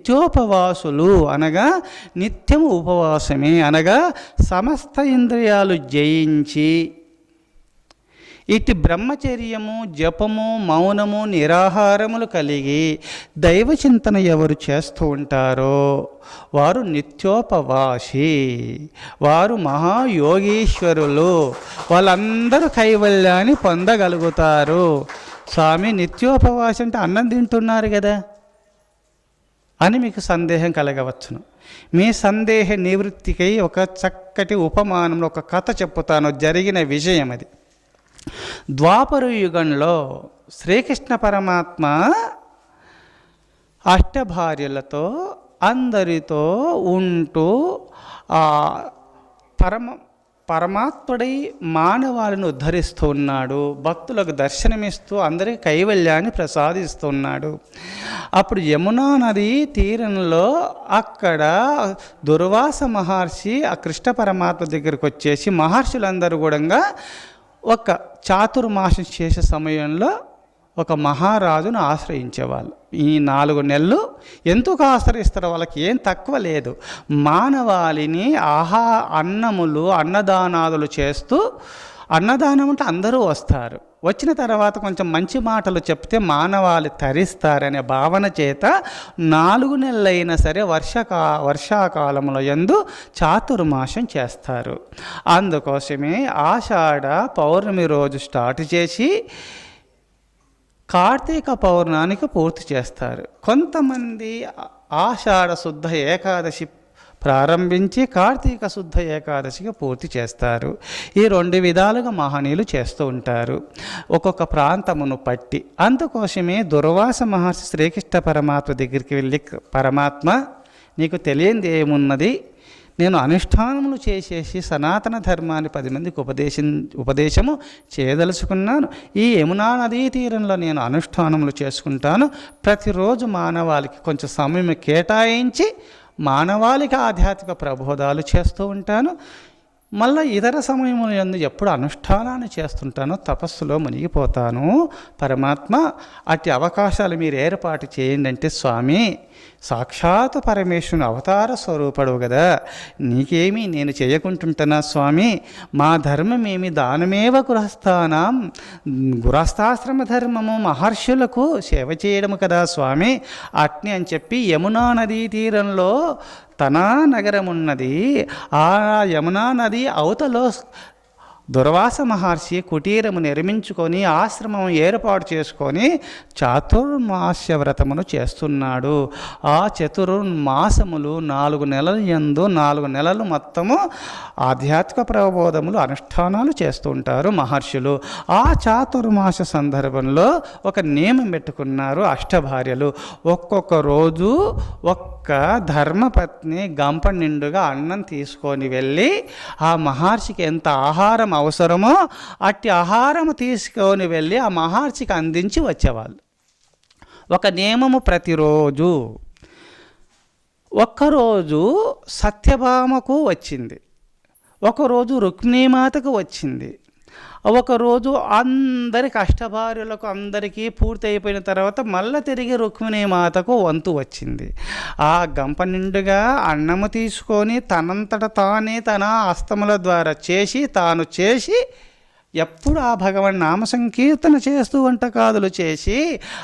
నిత్యోపవాసులు అనగా నిత్యము ఉపవాసమే అనగా సమస్త ఇంద్రియాలు జయించి ఇటు బ్రహ్మచర్యము జపము మౌనము నిరాహారములు కలిగి దైవ చింతన ఎవరు చేస్తూ ఉంటారో వారు నిత్యోపవాసి వారు మహాయోగీశ్వరులు వాళ్ళందరూ కైవల్యాన్ని పొందగలుగుతారు. స్వామి నిత్యోపవాసి అంటే అన్నం తింటున్నారు కదా. అని మీకు సందేహం కలగవచ్చును. మీ సందేహ నివృత్తికై ఒక చక్కటి ఉపమానంలో ఒక కథ చెప్పుతాను. జరిగిన విషయం అది. ద్వాపర యుగంలో శ్రీకృష్ణ పరమాత్మ అష్టభార్యలతో అందరితో ఉంటూ పరమ పరమాత్ముడై మానవాళిని ఉద్ధరిస్తూ ఉన్నాడు. భక్తులకు దర్శనమిస్తూ అందరికీ కైవల్యాన్ని ప్రసాదిస్తున్నాడు అప్పుడు యమునా నది తీరంలో అక్కడ దుర్వాస మహర్షి ఆ కృష్ణ పరమాత్మ దగ్గరికి వచ్చేసి మహర్షులందరూ కూడా ఒక చాతుర్మాసం చేసే సమయంలో ఒక మహారాజును ఆశ్రయించేవాళ్ళు. ఈ నాలుగు నెలలు ఎందుకు ఆశ్రయిస్తారు? వాళ్ళకి ఏం తక్కువ లేదు. మానవాళిని ఆహా అన్నములు అన్నదానాదులు చేస్తూ అన్నదానం అంటే అందరూ వస్తారు. వచ్చిన తర్వాత కొంచెం మంచి మాటలు చెప్తే మానవాళి తరిస్తారనే భావన చేత నాలుగు నెలలైనా సరే వర్షకా వర్షాకాలంలో ఎందు చాతుర్మాసం చేస్తారు. అందుకోసమే ఆషాఢ పౌర్ణమి రోజు స్టార్ట్ చేసి కార్తీక పౌర్ణానికి పూర్తి చేస్తారు. కొంతమంది ఆషాఢ శుద్ధ ఏకాదశి ప్రారంభించి కార్తీక శుద్ధ ఏకాదశికి పూర్తి చేస్తారు. ఈ రెండు విధాలుగా మహనీయులు చేస్తూ ఉంటారు. ఒక్కొక్క ప్రాంతమును పట్టి అందుకోసమే దుర్వాస మహర్షి శ్రీకృష్ణ పరమాత్మ దగ్గరికి వెళ్ళి పరమాత్మ నీకు తెలియంది ఏమున్నది? నేను అనుష్ఠానములు చేసేసి సనాతన ధర్మాన్ని పది మందికి ఉపదేశం ఉపదేశము చేయదలుచుకున్నాను. ఈ యమునా నదీ తీరంలో నేను అనుష్ఠానములు చేసుకుంటాను. ప్రతిరోజు మానవాళికి కొంచెం సమయం కేటాయించి మానవాళికి ఆధ్యాత్మిక ప్రబోధాలు చేస్తూ ఉంటాను. మళ్ళీ ఇతర సమయముల ఎందు ఎప్పుడు అనుష్ఠానాన్ని చేస్తుంటానో తపస్సులో మునిగిపోతాను. పరమాత్మ అట్టి అవకాశాలు మీరు ఏర్పాటు చేయండి అంటే స్వామి సాక్షాత్ పరమేశ్వరుని అవతార స్వరూపడు కదా నీకేమీ నేను చేయకుంటుంటున్నా స్వామి? మా ధర్మమేమి దానమేవ గృహస్థానం? గృహస్థాశ్రమ ధర్మము మహర్షులకు సేవ చేయడము కదా స్వామి. అట్ని అని చెప్పి యమునా నదీ తీరంలో తనా నగరం ఉన్నది ఆ యమునా నది అవతలో దుర్వాస మహర్షి కుటీరము నిర్మించుకొని ఆశ్రమం ఏర్పాటు చేసుకొని చాతుర్మాస్య వ్రతమును చేస్తున్నాడు. ఆ చతుర్మాసములు నాలుగు నెలల ఎందు నాలుగు నెలలు మొత్తము ఆధ్యాత్మిక ప్రబోధములు అనుష్ఠానాలు చేస్తుంటారు మహర్షులు. ఆ చాతుర్మాస సందర్భంలో ఒక నియమం పెట్టుకున్నారు అష్టభార్యలు. ఒక్కొక్క రోజు ఒక్క ధర్మపత్ని గంప నిండుగా అన్నం తీసుకొని వెళ్ళి ఆ మహర్షికి ఎంత ఆహారం అవసరమో అట్టి ఆహారం తీసుకొని వెళ్ళి ఆ మహర్షికి అందించి వచ్చేవాళ్ళు. ఒక నియమము ప్రతిరోజు. ఒక్కరోజు సత్యభామకు వచ్చింది. ఒకరోజు రుక్మిణీమాతకు వచ్చింది. ఒకరోజు అందరికి అష్టభార్యులకు అందరికీ పూర్తి అయిపోయిన తర్వాత మళ్ళీ తిరిగి రుక్మిణీ మాతకు వంతు వచ్చింది. ఆ గంప నిండుగా అన్నము తీసుకొని తనంతట తానే తన అస్తముల ద్వారా చేసి తాను చేసి ఎప్పుడు ఆ భగవన్ నామ సంకీర్తన చేస్తూ వంటకాదులు చేసి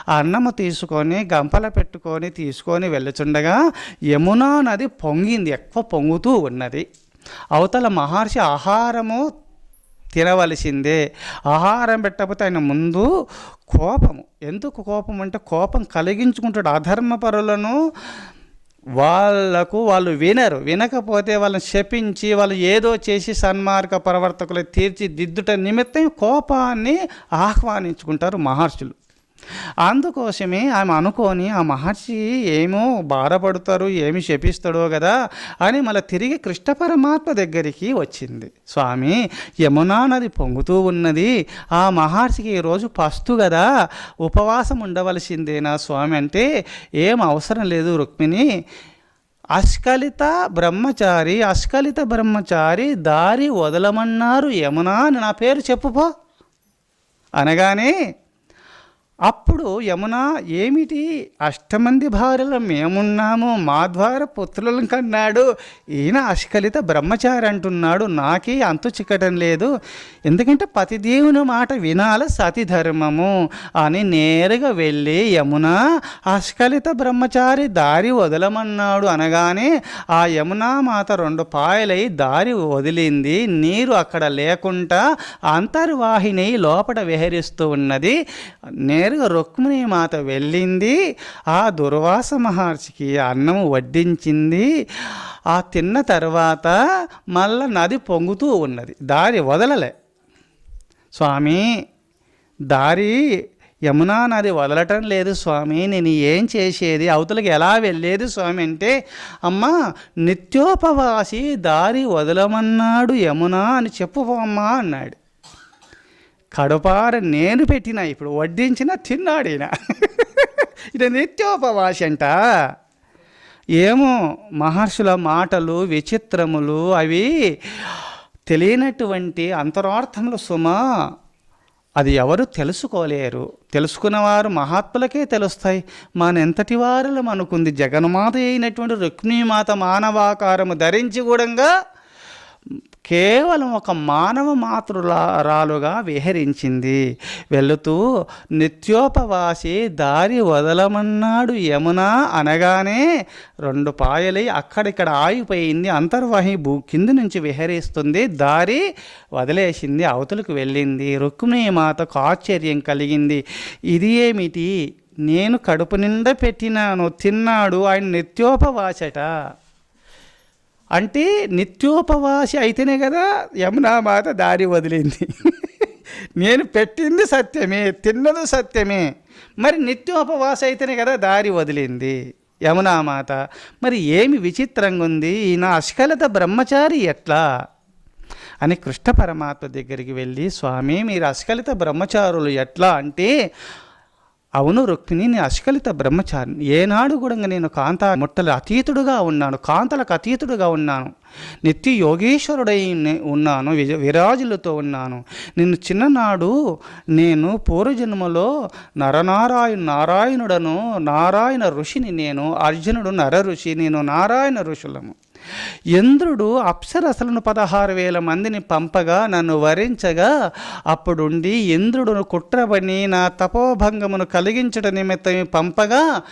అన్నము తీసుకొని గంపల పెట్టుకొని తీసుకొని వెళ్ళుచుండగా యమునా నది పొంగింది ఎక్కువ పొంగుతూ ఉన్నది. అవతల మహర్షి ఆహారము తినవలసిందే. ఆహారం పెట్టకపోతే ఆయన ముందు కోపము. ఎందుకు కోపం అంటే కోపం కలిగించుకుంటాడు అధర్మపరులను. వాళ్ళకు వాళ్ళు వినరు. వినకపోతే వాళ్ళని శపించి వాళ్ళు ఏదో చేసి సన్మార్గ ప్రవర్తకులు తీర్చిదిద్దుట నిమిత్తం కోపాన్ని ఆహ్వానించుకుంటారు మహర్షులు. అందుకోసమే ఆమె అనుకొని ఆ మహర్షి ఏమో బాధపడతారు ఏమి శపిస్తాడో కదా అని మళ్ళీ తిరిగి కృష్ణ పరమాత్మ దగ్గరికి వచ్చింది. స్వామి యమునా నది పొంగుతూ ఉన్నది. ఆ మహర్షికి ఈరోజు పస్తు కదా ఉపవాసం ఉండవలసిందేనా స్వామి అంటే ఏం అవసరం లేదు రుక్మిణి. అస్కలిత బ్రహ్మచారి అస్కలిత బ్రహ్మచారి దారి వదలమన్నారు యమునా అని నా పేరు చెప్పుపో. అనగానే అప్పుడు యమున ఏమిటి? అష్టమంది భార్యలు మేమున్నాము. మా ద్వారా పుత్రులను కన్నాడు. ఈయన అష్కలిత బ్రహ్మచారి అంటున్నాడు నాకే అంతు చిక్కటం లేదు. ఎందుకంటే పతిదేవుని మాట వినాల సతి ధర్మము. అని నేరుగా వెళ్ళి యమున అష్కలిత బ్రహ్మచారి దారి వదలమన్నాడు. అనగానే ఆ యమునా మాత రెండు పాయలై దారి వదిలింది. నీరు అక్కడ లేకుండా అంతర్వాహిని లోపల విహరిస్తూ ఉన్నది. నే నేరుగా రుక్మిణి మాత వెళ్ళింది. ఆ దుర్వాస మహర్షికి అన్నం వడ్డించింది. ఆ తిన్న తర్వాత మళ్ళా నది పొంగుతూ ఉన్నది. దారి వదలలే. స్వామి దారి యమునా నది వదలటం లేదు స్వామి. నేను ఏం చేసేది? అవతలకి ఎలా వెళ్ళేది స్వామి అంటే అమ్మా నిత్యోపవాసి దారి వదలమన్నాడు యమునా అని చెప్పుకోమ్మా అన్నాడు. కడుపార నేను పెట్టిన ఇప్పుడు వడ్డించిన తిన్నాడు ఇది నిత్యోపవాసి అంట ఏమో మహర్షుల మాటలు విచిత్రములు అవి తెలియనటువంటి అంతరార్థములు సుమా. అది ఎవరు తెలుసుకోలేరు. తెలుసుకున్నవారు మహాత్ములకే తెలుస్తాయి. మనెంతటి వారులం అనుకుంది జగన్మాత అయినటువంటి రుక్మిణీమాత మానవాకారము ధరించి కూడా కేవలం ఒక మానవ మాతృరాలుగా విహరించింది. వెళుతూ నిత్యోపవాసి దారి వదలమన్నాడు యమున అనగానే రెండు పాయలై అక్కడిక్కడ ఆగిపోయింది. అంతర్వాహి భూ కింది నుంచి విహరిస్తుంది. దారి వదిలేసింది. అవతలకు వెళ్ళింది. రుక్మిణీ మాతకు ఆశ్చర్యం కలిగింది. ఇది ఏమిటి నేను కడుపు నిండా పెట్టినాను. తిన్నాడు. ఆయన నిత్యోపవాసట. అంటే నిత్యోపవాసి అయితేనే కదా యమునా మాత దారి వదిలింది. నేను పెట్టింది సత్యమే తిన్నది సత్యమే. మరి నిత్యోపవాస అయితేనే కదా దారి వదిలింది యమునామాత మరి ఏమి విచిత్రంగా ఉంది? ఈయన అష్కలత బ్రహ్మచారి ఎట్లా? అని కృష్ణ పరమాత్మ దగ్గరికి వెళ్ళి స్వామి మీరు అష్కలిత బ్రహ్మచారులు ఎట్లా? అంటే అవును రుక్మిణి నేను అష్కలిత బ్రహ్మచారిని ఏనాడు కూడా నేను కాంత ముట్టల అతీతుడుగా ఉన్నాను కాంతలకు అతీతుడుగా ఉన్నాను. నిత్య యోగేశ్వరుడై ఉన్నాను విజ విరాజులతో ఉన్నాను. నిన్ను చిన్ననాడు నేను పూర్వజన్మలో నరనారాయణ నారాయణుడను నారాయణ ఋషిని నేను అర్జునుడు నర ఋషి నేను నారాయణ ఋషులము ఇంద్రుడు అప్సరసలను పదహారు వేల మందిని పంపగా నన్ను వరించగా అప్పుడుండి ఇంద్రుడును కుట్రబని నా తపోభంగమును కలిగించట నిమిత్తం పంపగా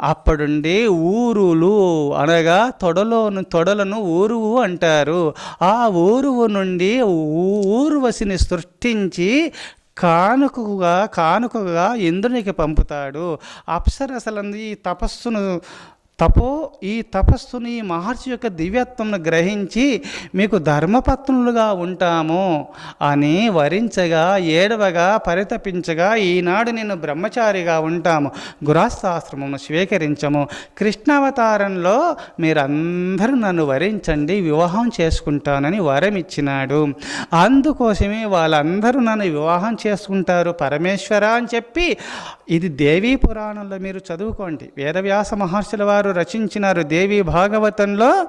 అప్పుడుండి ఊరులు అనగా తొడలోను తొడలను ఊరువు అంటారు. ఆ ఊరువు నుండి ఊర్వశిని సృష్టించి కానుకగా కానుకగా ఇంద్రునికి పంపుతాడు. అప్సరసలంది ఈ తపస్సును తపో ఈ తపస్సుని ఈ మహర్షి యొక్క దివ్యత్వంను గ్రహించి మీకు ధర్మపత్నులుగా ఉంటాము అని వరించగా ఏడవగా పరితపించగా ఈనాడు నేను బ్రహ్మచారిగా ఉంటాము. గురాస్తాశ్రమము స్వీకరించము. కృష్ణావతారంలో మీరందరూ నన్ను వరించండి వివాహం చేసుకుంటానని వరం ఇచ్చినాడు అందుకోసమే వాళ్ళందరూ నన్ను వివాహం చేసుకుంటారు పరమేశ్వర అని చెప్పి ఇది దేవీ పురాణంలో మీరు చదువుకోండి. వేదవ్యాస మహర్షుల వారు రచించినారు. దేవి భాగవతంలో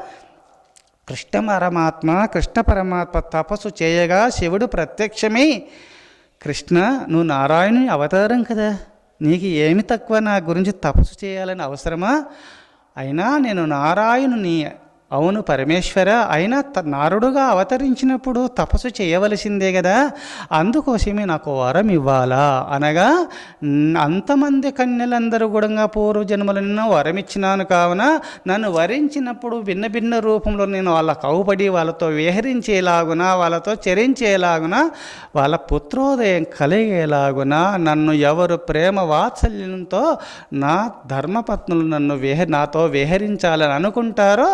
కృష్ణ పరమాత్మ కృష్ణ పరమాత్మ తపస్సు చేయగా శివుడు ప్రత్యక్షమై కృష్ణ నువ్వు నారాయణుని అవతారం కదా. నీకు ఏమి తక్కువ? నా గురించి తపస్సు చేయాలని అవసరమా? అయినా నేను నారాయణుని అవును పరమేశ్వర అయినా త- నారుడుగా అవతరించినప్పుడు తపస్సు చేయవలసిందే కదా అందుకోసమే నాకు వరం ఇవ్వాలా? అనగా అంతమంది కన్యలందరూ కూడా పూర్వజన్మలను వరం ఇచ్చినాను కావున నన్ను వరించినప్పుడు భిన్న భిన్న రూపంలో నేను వాళ్ళ కౌపడి వాళ్ళతో విహరించేలాగున వాళ్ళతో చరించేలాగున వాళ్ళ పుత్రోదయం కలిగేలాగున నన్ను ఎవరు ప్రేమ వాత్సల్యంతో నా ధర్మపత్నులు నన్ను విహ నాతో విహరించాలని అనుకుంటారో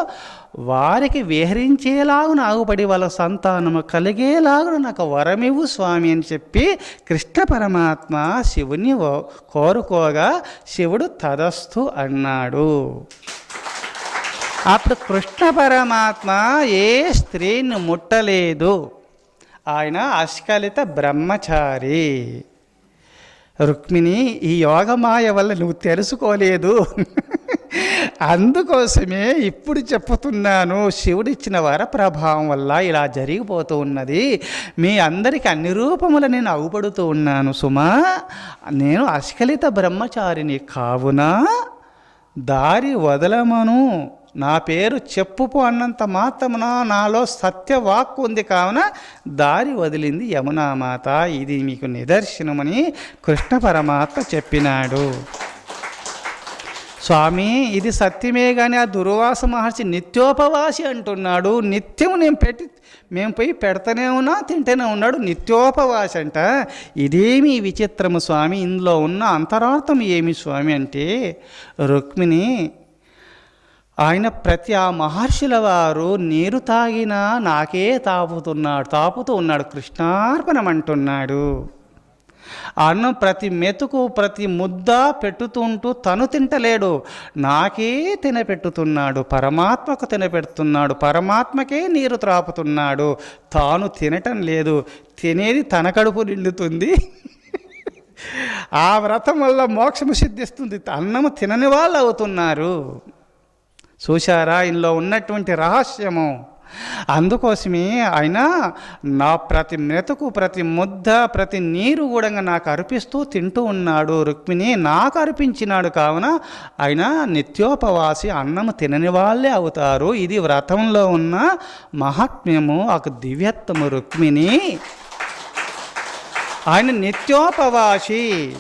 వారికి విహరించేలాగున ఆగుపడి వాళ్ళ సంతానము కలిగేలాగున నాకు వరమివ్వు స్వామి అని చెప్పి కృష్ణ పరమాత్మ శివుని కోరుకోగా శివుడు తదస్తు అన్నాడు. అప్పుడు కృష్ణ పరమాత్మ ఏ స్త్రీని ముట్టలేదు. ఆయన అష్కలిత బ్రహ్మచారి. రుక్మిణి ఈ యోగమాయ వల్ల నువ్వు తెలుసుకోలేదు. అందుకోసమే ఇప్పుడు చెప్పుతున్నాను శివుడిచ్చిన వర ప్రభావం వల్ల ఇలా జరిగిపోతూ ఉన్నది. మీ అందరికి అన్ని రూపముల నేను అవుపడుతూ ఉన్నాను సుమా. నేను అస్ఖలిత బ్రహ్మచారిని కావున దారి వదలమను. నా పేరు చెప్పుపు అన్నంత మాత్రమున నాలో సత్యవాక్కు ఉంది కావున దారి వదిలింది యమునామాత ఇది మీకు నిదర్శనమని కృష్ణ పరమాత్మ చెప్పినాడు. స్వామి ఇది సత్యమే కానీ ఆ దుర్వాస మహర్షి నిత్యోపవాసి అంటున్నాడు. నిత్యం నేను పెట్టి మేము పోయి పెడతానే ఉన్నా తింటేనే ఉన్నాడు. నిత్యోపవాసి అంట. ఇదేమి విచిత్రము స్వామి? ఇందులో ఉన్న అంతరార్థం ఏమి స్వామి అంటే రుక్మిణి ఆయన ప్రతి ఆ మహర్షుల వారు నీరు తాగినా నాకే తాపుతున్నాడు. తాపుతూ ఉన్నాడు. కృష్ణార్పణం అంటున్నాడు. అన్నం ప్రతి మెతుకు ప్రతి ముద్ద పెట్టుతుంటూ తను తింటలేడు. నాకే తినపెట్టుతున్నాడు పరమాత్మకు తినపెడుతున్నాడు పరమాత్మకే నీరు త్రాపుతున్నాడు. తాను తినటం లేదు తినేది తన కడుపు నిండుతుంది. ఆ వ్రతం వల్ల మోక్షము సిద్ధిస్తుంది అన్నము తినని వాళ్ళు అవుతున్నారు చూశారా ఇందులో ఉన్నటువంటి రహస్యము. అందుకోసమే ఆయన నా ప్రతి మెతుకు ప్రతి ముద్ద ప్రతి నీరు కూడా నాకు అర్పిస్తూ తింటూ ఉన్నాడు. రుక్మిణి నాకు అర్పించినాడు కావున ఆయన నిత్యోపవాసి అన్నము తినని వాళ్ళే అవుతారు. ఇది వ్రతంలో ఉన్న మహాత్మ్యము ఒక దివ్యత్వము రుక్మిణి. ఆయన నిత్యోపవాసి.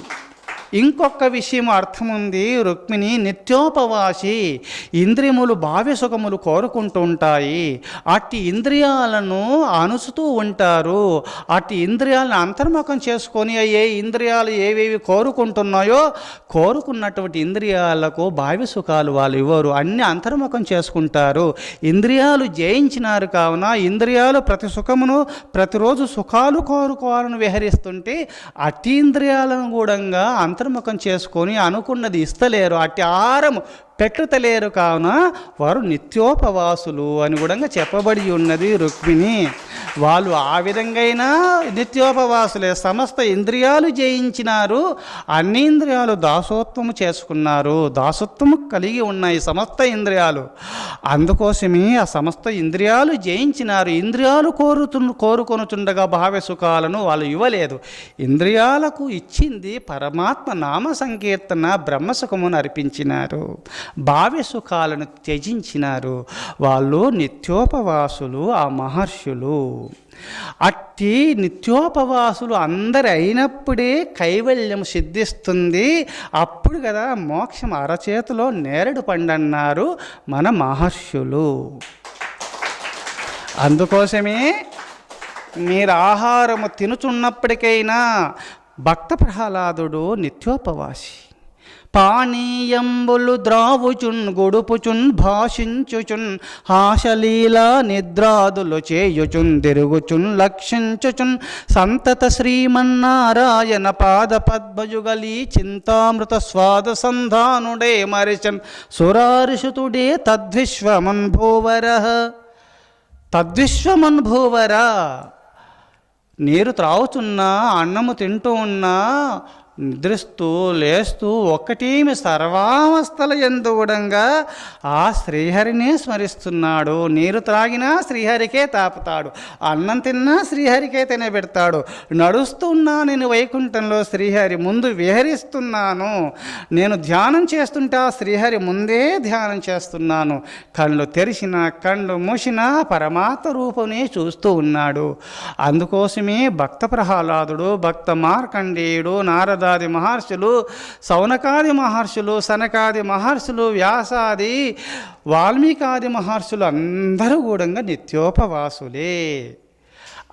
ఇంకొక విషయం అర్థం ఉంది రుక్మిణి నిత్యోపవాసి ఇంద్రియములు భావ్య సుఖములు కోరుకుంటూ ఉంటాయి. అట్టి ఇంద్రియాలను అనుసుతూ ఉంటారు. అట్టి ఇంద్రియాలను అంతర్ముఖం చేసుకొని ఏ ఇంద్రియాలు ఏవేవి కోరుకుంటున్నాయో కోరుకున్నటువంటి ఇంద్రియాలకు భావ్య సుఖాలు వాళ్ళు ఇవ్వరు. అన్ని అంతర్ముఖం చేసుకుంటారు. ఇంద్రియాలు జయించినారు కావున ఇంద్రియాలు ప్రతి సుఖమును ప్రతిరోజు సుఖాలు కోరుకోవాలని విహరిస్తుంటే అట్టి ఇంద్రియాలను కూడా అంతర్ముఖం చేసుకొని అనుకున్నది ఇస్తలేరు. అట్టి ఆరము పెట్టుతలేరు కావున వారు నిత్యోపవాసులు అని కూడా చెప్పబడి ఉన్నది రుక్మిణి. వాళ్ళు ఆ విధంగా నిత్యోపవాసులే సమస్త ఇంద్రియాలు జయించినారు అన్ని ఇంద్రియాలు దాసోత్వము చేసుకున్నారు. దాసత్వము కలిగి ఉన్నాయి సమస్త ఇంద్రియాలు. అందుకోసమే ఆ సమస్త ఇంద్రియాలు జయించినారు. ఇంద్రియాలు కోరుతు కోరుకొనుచుండగా భావ్య సుఖాలను వాళ్ళు ఇవ్వలేదు. ఇంద్రియాలకు ఇచ్చింది పరమాత్మ నామ సంకీర్తన బ్రహ్మసుఖమును అర్పించినారు. భావి సుఖాలను త్యజించినారు. వాళ్ళు నిత్యోపవాసులు ఆ మహర్షులు. అట్టి నిత్యోపవాసులు అందరు అయినప్పుడే కైవల్యం సిద్ధిస్తుంది. అప్పుడు కదా మోక్షం అరచేతిలో నేరడు పండన్నారు మన మహర్షులు. అందుకోసమే మీరు ఆహారము తినుచున్నప్పటికైనా భక్త ప్రహ్లాదుడు నిత్యోపవాసి. పానీయంబులు ద్రావుచున్ గొడుపుచున్ భాషించుచున్ హాషలీల నిద్రాదులు చేయుచున్ తిరుగుచున్ లక్షించుచున్. సంతత శ్రీమన్నారాయణ పాద పద్మయుగలి చింతామృత స్వాద సంధానుడే మరిచన్. సురారిషుతుడే తద్విశ్వమన్భూవర తద్విశ్వమన్భూవరా నీరు త్రాగుతున్నా అన్నము తింటూ ఉన్నా నిద్రిస్తూ లేస్తూ ఒక్కటేమి సర్వావస్థల ఎందుగుడంగా ఆ శ్రీహరినే స్మరిస్తున్నాడు. నీరు త్రాగినా శ్రీహరికే తాపుతాడు. అన్నం తిన్నా శ్రీహరికే తినబెడతాడు. నడుస్తున్నా నేను వైకుంఠంలో శ్రీహరి ముందు విహరిస్తున్నాను. నేను ధ్యానం చేస్తుంటా శ్రీహరి ముందే ధ్యానం చేస్తున్నాను. కళ్ళు తెరిచిన కళ్ళు మూసిన పరమాత్మ రూపమే చూస్తూ ఉన్నాడు. అందుకోసమే భక్త ప్రహ్లాదుడు భక్త మార్కండేయుడు నారద నారదాది మహర్షులు సౌనకాది మహర్షులు సనకాది మహర్షులు వ్యాసాది వాల్మీకాది మహర్షులు అందరూ కూడా నిత్యోపవాసులే.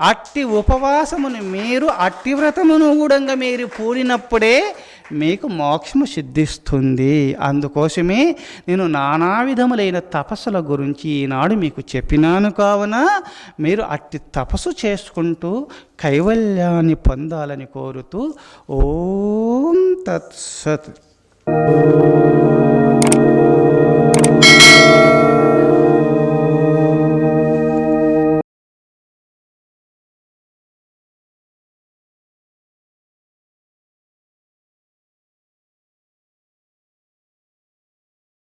అట్టి ఉపవాసమును మీరు అట్టి వ్రతమును కూడా మీరు పూడినప్పుడే మీకు మోక్షము సిద్ధిస్తుంది. అందుకోసమే నేను నానా విధములైన తపస్సుల గురించి ఈనాడు మీకు చెప్పినాను కావున మీరు అట్టి తపస్సు చేసుకుంటూ కైవల్యాన్ని పొందాలని కోరుతూ ఓం తత్సత్. ఓం